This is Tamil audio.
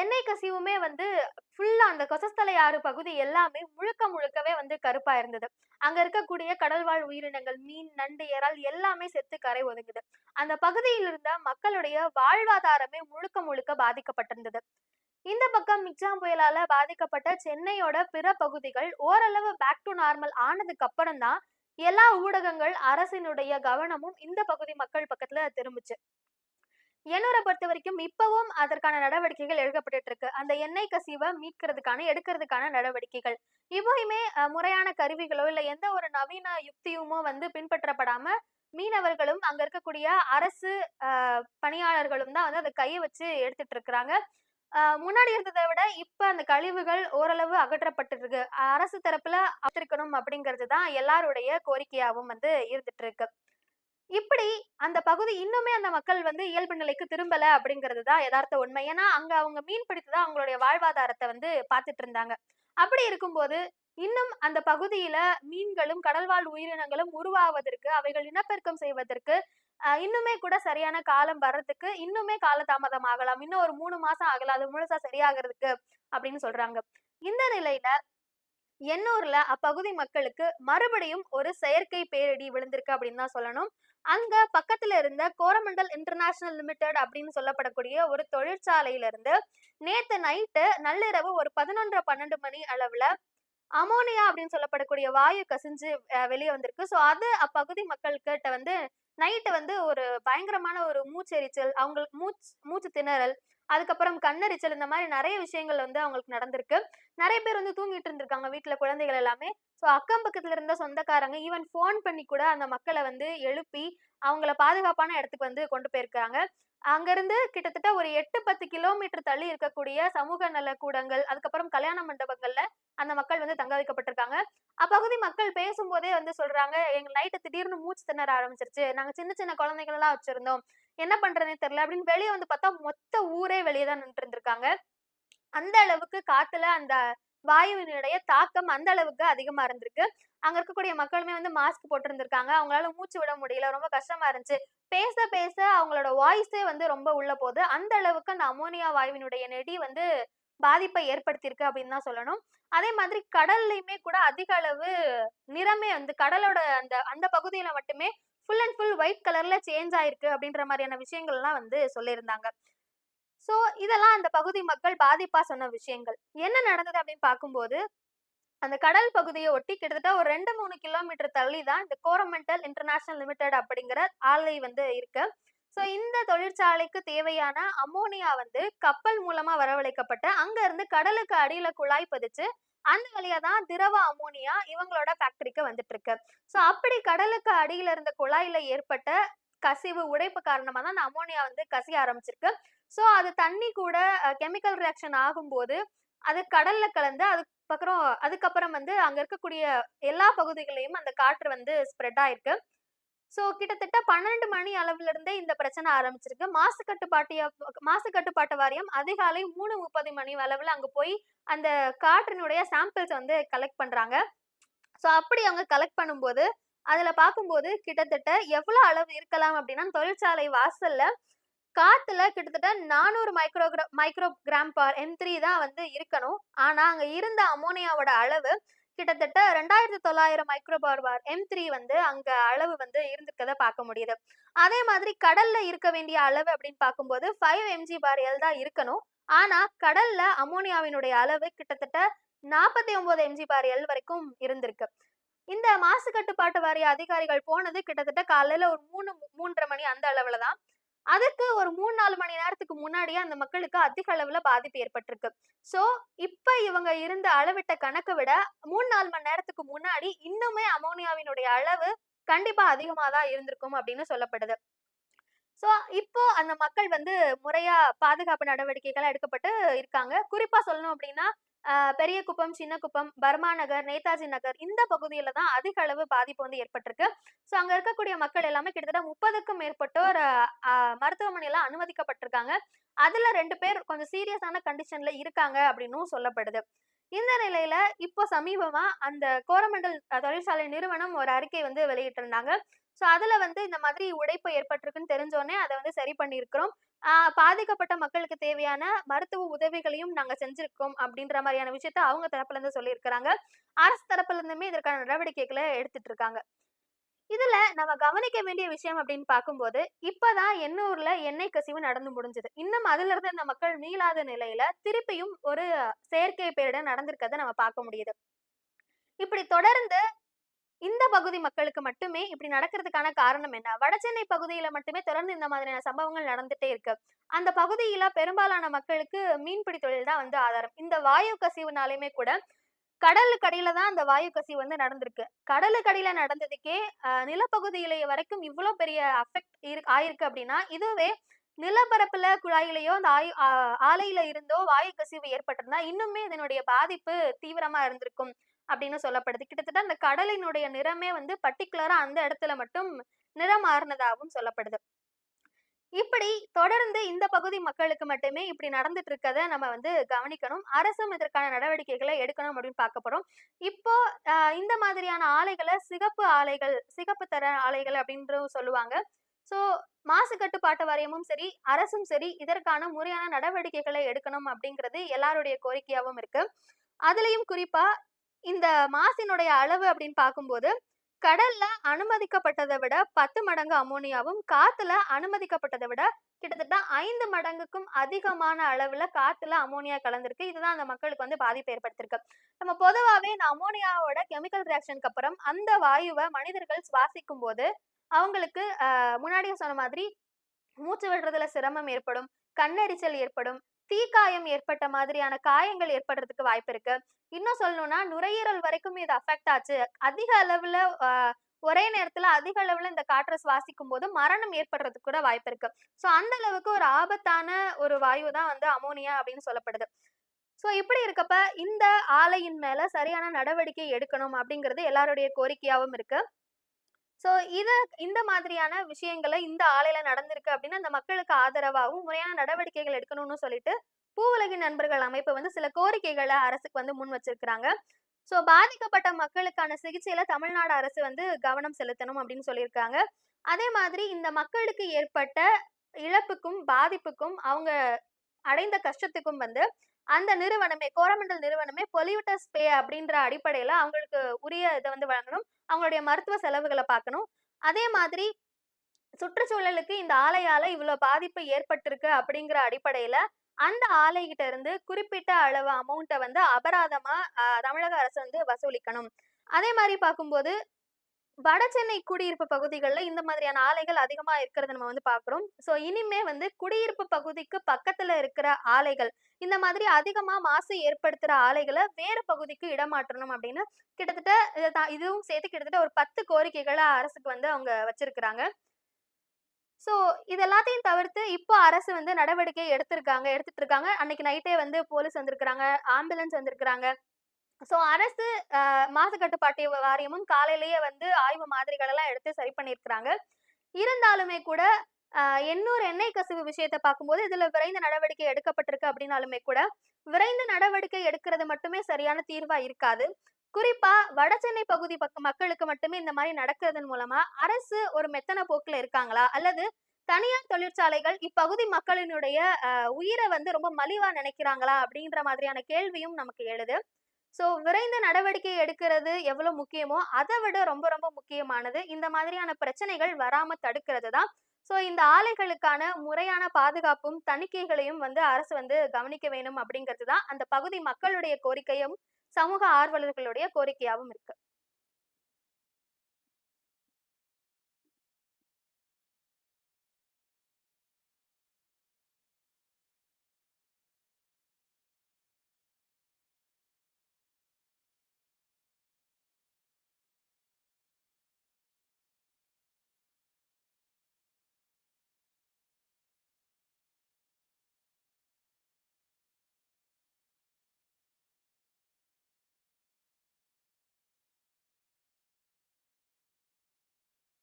எண்ணெய் கசிவுமே வந்து ஃபுல்லா அந்த கொசஸ்தலை ஆறு பகுதி எல்லாமே முழுக்க முழுக்கவே வந்து கருப்பா இருந்தது. அங்க இருக்கக்கூடிய கடல்வாழ் உயிரினங்கள் மீன் நண்டு இறால் எல்லாமே செத்து கரை ஒதுங்குது. அந்த பகுதியில் இருந்த மக்களுடைய வாழ்வாதாரமே முழுக்க முழுக்க பாதிக்கப்பட்டிருந்தது. இந்த பக்கம் மிக்ஜாம் புயலால பாதிக்கப்பட்ட சென்னையோட பிற பகுதிகள் ஓரளவு பேக் டு நார்மல் ஆனதுக்கு அப்புறம் தான் எல்லா ஊடகங்கள் அரசினுடைய கவனமும் இந்த பகுதி மக்கள் பக்கத்துல திரும்பிச்சு. எண்ணூரை பொறுத்த வரைக்கும் இப்பவும் அதற்கான நடவடிக்கைகள் எடுக்கப்பட்டு இருக்கு அந்த எண்ணெய் கசிவை மீட்கிறதுக்கான எடுக்கிறதுக்கான நடவடிக்கைகள். இப்போயுமே முறையான கருவிகளோ இல்ல எந்த ஒரு நவீன யுக்தியுமோ வந்து பின்பற்றப்படாம மீனவர்களும் அங்க இருக்கக்கூடிய அரசு பணியாளர்களும் தான் வந்து அதை கையை வச்சு எடுத்துட்டு இருக்கிறாங்க ஆஹ் முன்னாடி இருந்ததை விட இப்ப அந்த கழிவுகள் ஓரளவு அகற்றப்பட்டிருக்கு அரசு தரப்புல அகற்றிருக்கணும் அப்படிங்கிறது தான் எல்லாருடைய கோரிக்கையாவும் வந்து இருந்துட்டு இருக்கு அந்த பகுதி இன்னுமே அந்த மக்கள் வந்து இயல்பு நிலைக்கு திரும்பல அப்படிங்கிறது தான் யதார்த்த உண்மை. ஏன்னா அங்க அவங்க மீன் பிடித்து தான் அவங்களுடைய வாழ்வாதாரத்தை வந்து பார்த்துட்டு இருந்தாங்க. அப்படி இருக்கும்போது இன்னும் அந்த பகுதியில மீன்களும் கடல்வாழ் உயிரினங்களும் உருவாவதற்கு அவைகள் இனப்பெருக்கம் செய்வதற்கு இன்னுமே கூட சரியான காலம் வர்றதுக்கு இன்னுமே காலதாமதம் ஆகலாம். இன்னும் ஒரு மூணு மாசம் ஆகலாம் அது முழுசா சரியாகிறதுக்கு அப்படின்னு சொல்றாங்க. இந்த நிலையில எண்ணூர்ல அப்பகுதி மக்களுக்கு மறுபடியும் ஒரு செயற்கை பேரிடி விழுந்திருக்கு அப்படின்னு தான் சொல்லணும். அங்க பக்கத்துல இருந்த கோரமண்டல் இன்டர்நேஷனல் லிமிடெட் அப்படின்னு சொல்லப்படக்கூடிய ஒரு தொழிற்சாலையில இருந்து நேத்து நைட்டு நள்ளிரவு ஒரு பதினொன்று பன்னெண்டு மணி அளவுல அமோனியா அப்படின்னு சொல்லப்படக்கூடிய வாயு கசிஞ்சு வெளியே வந்திருக்கு. ஸோ அது அப்பகுதி மக்கள்கிட்ட வந்து நைட்டு வந்து ஒரு பயங்கரமான ஒரு மூச்செரிச்சல் அவங்களுக்கு மூச்சு மூச்சு திணறல் அதுக்கப்புறம் கண்ணெரிச்சல் இந்த மாதிரி நிறைய விஷயங்கள் வந்து அவங்களுக்கு நடந்திருக்கு. நிறைய பேர் வந்து தூங்கிட்டு இருந்திருக்காங்க வீட்டில் குழந்தைகள் எல்லாமே. ஸோ அக்கம் பக்கத்துல இருந்த சொந்தக்காரங்க ஈவன் ஃபோன் பண்ணி கூட அந்த மக்களை வந்து எழுப்பி அவங்கள பாதுகாப்பான இடத்துக்கு வந்து கொண்டு போயிருக்காங்க அங்கிருந்து கிட்டத்தட்ட ஒரு எட்டு பத்து கிலோமீட்டர் தள்ளி இருக்கக்கூடிய சமூக நல கூடங்கள் அதுக்கப்புறம் கல்யாண மண்டபங்கள்ல அந்த மக்கள் வந்து தங்க வைக்கப்பட்டிருக்காங்க. அப்பகுதி மக்கள் பேசும்போதே வந்து சொல்றாங்க எங்க நைட்டு திடீர்னு மூச்சு திணற ஆரம்பிச்சிருச்சு. நாங்க சின்ன சின்ன குழந்தைகள் எல்லாம் வச்சிருந்தோம். என்ன பண்றதுனே தெரியல அப்படின்னு வெளியே வந்து பார்த்தா மொத்த ஊரே வெளியே தான் நின்று இருந்திருக்காங்க அந்த அளவுக்கு காத்துல அந்த வாயுவினுடைய தாக்கம் அந்த அளவுக்கு அதிகமா இருந்திருக்கு. அங்க இருக்கக்கூடிய மக்களுமே வந்து மாஸ்க் போட்டிருந்திருக்காங்க. அவங்களால மூச்சு விட முடியல ரொம்ப கஷ்டமா இருந்துச்சு. பேச பேச அவங்களோட வாய்ஸே வந்து ரொம்ப உள்ள போகுது. அந்த அளவுக்கு அந்த அமோனியா வாயுவினுடைய நெடி வந்து பாதிப்பை ஏற்படுத்தியிருக்கு அப்படின்னு தான் சொல்லணும். அதே மாதிரி கடல்லையுமே கூட அதிக அளவு நிறமே வந்து கடலோட அந்த அந்த பகுதியில மட்டுமே ஃபுல் அண்ட் ஃபுல் ஒயிட் கலர்ல சேஞ்ச் ஆயிருக்கு அப்படின்ற மாதிரியான விஷயங்கள்லாம் வந்து சொல்லியிருந்தாங்க. ஸோ இதெல்லாம் அந்த பகுதி மக்கள் பாதிப்பா சொன்ன விஷயங்கள். என்ன நடந்தது அப்படின்னு பார்க்கும்போது அந்த கடல் பகுதியை ஒட்டி கிட்டத்தட்ட ஒரு ரெண்டு மூணு கிலோமீட்டர் தள்ளி தான் இந்த கோரமெண்டல் இன்டர்நேஷனல் லிமிடெட் அப்படிங்கிற ஆலை வந்து இருக்கு. ஸோ இந்த தொழிற்சாலைக்கு தேவையான அமோனியா வந்து கப்பல் மூலமா வரவழைக்கப்பட்டு அங்க இருந்து கடலுக்கு அடியில குழாய் பதிச்சு அந்த வழியா தான் திரவ அமோனியா இவங்களோட ஃபேக்டரிக்கு வந்துட்டு இருக்கு ஸோ அப்படி கடலுக்கு அடியில இருந்த குழாயில ஏற்பட்ட கசிவு உடைப்பு காரணமாக தான் அந்த அமோனியா வந்து கசிய ஆரம்பிச்சிருக்கு. ஸோ அது தண்ணி கூட கெமிக்கல் ரியாக்ஷன் ஆகும்போது அது கடல்ல கலந்து அதுக்கப்புறம் அதுக்கப்புறம் வந்து அங்க இருக்கக்கூடிய எல்லா பகுதிகளையும் அந்த காற்று வந்து ஸ்ப்ரெட் ஆயிருக்கு. ஸோ கிட்டத்தட்ட பன்னெண்டு மணி அளவுல இருந்தே இந்த பிரச்சனை ஆரம்பிச்சிருக்கு. மாசு கட்டுப்பாட்டிய மாசு கட்டுப்பாட்டு வாரியம் அதிகாலை மூணு முப்பது மணி அளவுல அங்க போய் அந்த காற்றினுடைய சாம்பிள்ஸ் வந்து கலெக்ட் பண்றாங்க. ஸோ அப்படி அவங்க கலெக்ட் பண்ணும்போது அதுல பார்க்கும்போது கிட்டத்தட்ட எவ்வளவு அளவு இருக்கலாம் அப்படின்னா தொழிற்சாலை வாசல்ல காற்றுல கிட்டத்தட்ட நானூறு microgram micro per M three தான் வந்து இருக்கணும். ஆனா அங்க இருந்த அமோனியாவோட அளவு கிட்டத்தட்ட ரெண்டாயிரத்தி தொள்ளாயிரம் micro per per M three வந்து அங்க அளவு வந்து இருந்திருக்கத பார்க்க முடியுது. அதே மாதிரி கடல்ல இருக்க வேண்டிய அளவு அப்படின்னு பார்க்கும்போது ஃபைவ் எம்ஜி பார் எல் தான் இருக்கணும். ஆனா கடல்ல அமோனியாவினுடைய அளவு கிட்டத்தட்ட நாற்பத்தி ஒன்பது எம்ஜி பார் எல் வரைக்கும் இருந்திருக்கு. இந்த மாசு கட்டுப்பாட்டு வாரிய அதிகாரிகள் போனது கிட்டத்தட்ட காலையில ஒரு மூணு மூன்றரை மணி அந்த அளவுல தான் அதுக்கு ஒரு மூணு நாலு மணி நேரத்துக்கு முன்னாடியே அந்த மக்களுக்கு அதிக அளவுல பாதிப்பு ஏற்பட்டிருக்கு. சோ இப்ப இவங்க இருந்த அளவிட்ட கணக்கை விட மூணு நாலு மணி நேரத்துக்கு முன்னாடி இன்னுமே அமோனியாவினுடைய அளவு கண்டிப்பா அதிகமா தான் இருந்திருக்கும் அப்படின்னு சொல்லப்படுது. சோ இப்போ அந்த மக்கள் வந்து முறையா பாதுகாப்பு நடவடிக்கைகள் எடுக்கப்பட்டு இருக்காங்க. குறிப்பா சொல்லணும் அப்படின்னா பெரிய குப்பம் சின்ன குப்பம் பர்மா நகர் நேதாஜி நகர் இந்த பகுதியில தான் அதிக அளவு பாதிப்பு வந்து ஏற்பட்டிருக்கு. ஸோ அங்கே இருக்கக்கூடிய மக்கள் எல்லாமே கிட்டத்தட்ட முப்பதுக்கும் மேற்பட்டோர் ஆஹ் மருத்துவமனையில அனுமதிக்கப்பட்டிருக்காங்க. அதில் ரெண்டு பேர் கொஞ்சம் சீரியஸான கண்டிஷனில் இருக்காங்க அப்படின்னும் சொல்லப்படுது. இந்த நிலையில இப்போ சமீபமா அந்த கோரமண்டல் தொழிற்சாலை நிறுவனம் ஒரு அறிக்கை வந்து வெளியிட்டிருந்தாங்க. ஸோ அதுல வந்து இந்த மாதிரி உடைப்பு ஏற்பட்டிருக்குன்னு தெரிஞ்சோடனே அதை வந்து சரி பண்ணியிருக்கிறோம் பாதிக்கப்பட்ட மக்களுக்கு தேவையான மருத்துவ உதவிகளையும் நாங்க செஞ்சிருக்கோம் அப்படின்ற மாதிரியான விஷயத்த அவங்க தரப்புல இருந்து சொல்லியிருக்கிறாங்க. அரசு தரப்புல இருந்துமே இதற்கான நடவடிக்கைகளை எடுத்துட்டு இருக்காங்க. இதுல நம்ம கவனிக்க வேண்டிய விஷயம் அப்படின்னு பார்க்கும்போது, இப்பதான் எண்ணூர்ல எண்ணெய் கசிவு நடந்து முடிஞ்சது. இன்னும் அதிலிருந்து அந்த மக்கள் மீளாத நிலையில திருப்பியும் ஒரு செயற்கை பேரிடம் நடந்திருக்கிறத நம்ம பார்க்க முடியுது. இப்படி தொடர்ந்து இந்த பகுதி மக்களுக்கு மட்டுமே இப்படி நடக்கிறதுக்கான காரணம் என்ன? வடசென்னை பகுதியில மட்டுமே தொடர்ந்து இந்த மாதிரியான சம்பவங்கள் நடந்துட்டே இருக்கு. அந்த பகுதியில பெரும்பாலான மக்களுக்கு மீன்பிடி தொழில் தான் வந்து ஆதாரம். இந்த வாயு கசிவுனாலுமே கூட கடலுக்கு அடியில தான் அந்த வாயு கசிவு வந்து நடந்திருக்கு. கடலுக்கு அடியில நடந்ததுக்கே நிலப்பகுதியிலேயே வரைக்கும் இவ்வளோ பெரிய அஃபெக்ட் இரு ஆயிருக்கு அப்படின்னா, இதுவே நிலப்பரப்புல குழாயிலேயோ அந்த ஆயு ஆ ஆலையில இருந்தோ வாயு கசிவு ஏற்பட்டிருந்தா, இன்னுமே இதனுடைய பாதிப்பு தீவிரமா இருந்திருக்கும் அப்படின்னு சொல்லப்படுது. கிட்டத்தட்ட அந்த கடலினுடைய நிறமே வந்து பர்ட்டிகுலரா அந்த இடத்துல மட்டும் நிறம் மாறுனதாகவும் சொல்லப்படுது. இப்படி தொடர்ந்து இந்த பகுதி மக்களுக்கு மட்டுமே இப்படி நடந்துட்டு இருக்கத நம்ம வந்து கவனிக்கணும். அரசும் இதற்கான நடவடிக்கைகளை எடுக்கணும் அப்படின்னு பார்க்க போறோம். இப்போ இந்த மாதிரியான ஆலைகளை சிகப்பு ஆலைகள், சிகப்பு தர ஆலைகள் அப்படின்றும் சொல்லுவாங்க. ஸோ மாசு கட்டுப்பாட்டு வாரியமும் சரி, அரசும் சரி இதற்கான முறையான நடவடிக்கைகளை எடுக்கணும் அப்படிங்கிறது எல்லாருடைய கோரிக்கையாவும் இருக்கு. அதுலயும் குறிப்பா இந்த மாசினுடைய அளவு அப்படின்னு பார்க்கும்போது, கடல்ல அனுமதிக்கப்பட்டதை விட 10 மடங்கு அமோனியாவும், காத்துல அனுமதிக்கப்பட்டதை விட கிட்டத்தட்ட ஐந்து மடங்குக்கும் அதிகமான அளவுல காத்துல அமோனியா கலந்திருக்கு. இதுதான் அந்த மக்களுக்கு வந்து பாதிப்பு ஏற்படுத்திருக்கு நம்ம பொதுவாகவே இந்த அமோனியாவோட கெமிக்கல் ரியாக்ஷனுக்கு அப்புறம் அந்த வாயுவை மனிதர்கள் சுவாசிக்கும் போது அவங்களுக்கு முன்னாடியே சொன்ன மாதிரி மூச்சு விடுறதுல சிரமம் ஏற்படும், கண்ணெரிச்சல் ஏற்படும், தீக்காயம் ஏற்பட்ட மாதிரியான காயங்கள் ஏற்படுறதுக்கு வாய்ப்பு இருக்கு. இன்னும் சொல்லணும்னா நுரையீரல் வரைக்கும் இது அஃபெக்ட் ஆச்சு. அதிக அளவுல ஒரே நேரத்துல அதிக அளவுல இந்த காற்ற சுவாசிக்கும்போது மரணம் ஏற்படுறதுக்கு கூட வாய்ப்பு இருக்கு. ஸோ அந்த அளவுக்கு ஒரு ஆபத்தான ஒரு வாயு தான் வந்து அமோனியா அப்படின்னு சொல்லப்படுது. ஸோ இப்படி இருக்கப்ப இந்த ஆலையின் மேல சரியான நடவடிக்கை எடுக்கணும் அப்படிங்கிறது எல்லாருடைய கோரிக்கையாவும் இருக்கு. ஸோ இத இந்த மாதிரியான விஷயங்களை இந்த ஆலையில நடந்திருக்கு அப்படின்னு அந்த மக்களுக்கு ஆதரவாவும் முறையான நடவடிக்கைகள் எடுக்கணும்னு சொல்லிட்டு, பூவுலகின் நண்பர்கள் அமைப்பு வந்து சில கோரிக்கைகளை அரசுக்கு வந்து முன் வச்சிருக்கிறாங்க. ஸோ பாதிக்கப்பட்ட மக்களுக்கான சிகிச்சையில தமிழ்நாடு அரசு வந்து கவனம் செலுத்தணும் அப்படின்னு சொல்லியிருக்காங்க. அதே மாதிரி இந்த மக்களுக்கு ஏற்பட்ட இழப்புக்கும், பாதிப்புக்கும், அவங்க அடைந்த கஷ்டத்துக்கும் வந்து அந்த நிறுவனமே கோரமண்டல் நிறுவனமே பொலியூட்டர்ஸ் பே அப்படின்ற அடிப்படையில அவங்களுக்கு உரிய இதை வந்து வழங்கணும். அவங்களுடைய மருத்துவ செலவுகளை பார்க்கணும். அதே மாதிரி சுற்றுச்சூழலுக்கு இந்த ஆலையால இவ்வளவு பாதிப்பு ஏற்பட்டிருக்கு அப்படிங்கிற அடிப்படையில, அந்த ஆலைகிட்ட இருந்து குறிப்பிட்ட அளவு அமௌண்ட்டை வந்து அபராதமா தமிழக அரசு வந்து வசூலிக்கணும். அதே மாதிரி பார்க்கும்போது, வட சென்னை குடியிருப்பு பகுதிகளில் இந்த மாதிரியான ஆலைகள் அதிகமாக இருக்கிறத நம்ம வந்து பார்க்குறோம் ஸோ இனிமே வந்து குடியிருப்பு பகுதிக்கு பக்கத்தில் இருக்கிற ஆலைகள், இந்த மாதிரி அதிகமாக மாசு ஏற்படுத்துகிற ஆலைகளை வேறு பகுதிக்கு இடமாற்றணும் அப்படின்னு கிட்டத்தட்ட இதை தான் இதுவும் சேர்த்து கிட்டத்தட்ட ஒரு பத்து கோரிக்கைகளை அரசுக்கு வந்து அவங்க வச்சிருக்கிறாங்க. ஸோ இது எல்லாத்தையும் தவிர்த்து இப்போ அரசு வந்து நடவடிக்கை எடுத்திருக்காங்க, எடுத்துட்டு இருக்காங்க. அன்னைக்கு நைட்டே வந்து போலீஸ் வந்திருக்கிறாங்க, ஆம்புலன்ஸ் வந்திருக்கிறாங்க. ஸோ அரசு அ மாசு கட்டுப்பாட்டு வாரியமும் காலையிலேயே வந்து ஆய்வு மாதிரிகள் எல்லாம் எடுத்து சரி பண்ணியிருக்கிறாங்க. இருந்தாலுமே கூட அ எண்ணூர் எண்ணெய் கசிவு விஷயத்தை பார்க்கும்போது, இதுல விரைந்து நடவடிக்கை எடுக்கப்பட்டிருக்கு அப்படின்னாலுமே கூட, விரைந்து நடவடிக்கை எடுக்கிறது மட்டுமே சரியான தீர்வா இருக்காது. குறிப்பா வடசென்னை பகுதி பக்க மக்களுக்கு மட்டுமே இந்த மாதிரி நடக்கிறதன் மூலமா, அரசு ஒரு மெத்தன போக்குல இருக்காங்களா? அல்லது தனியார் தொழிற்சாலைகள் இப்பகுதி மக்களினுடைய உயிரை வந்து ரொம்ப மலிவா நினைக்கிறாங்களா? அப்படின்ற மாதிரியான கேள்வியும் நமக்கு எழுது. ஸோ விரைந்த நடவடிக்கை எடுக்கிறது எவ்வளோ முக்கியமோ, அதை விட ரொம்ப ரொம்ப முக்கியமானது இந்த மாதிரியான பிரச்சனைகள் வராம தடுக்கிறது தான். ஸோ இந்த ஆலைகளுக்கான முறையான பாதுகாப்பும், தணிக்கைகளையும் வந்து அரசு வந்து கவனிக்க வேணும் அப்படிங்கிறது தான் அந்த பகுதி மக்களுடைய கோரிக்கையும், சமூக ஆர்வலர்களுடைய கோரிக்கையாவும் இருக்கு.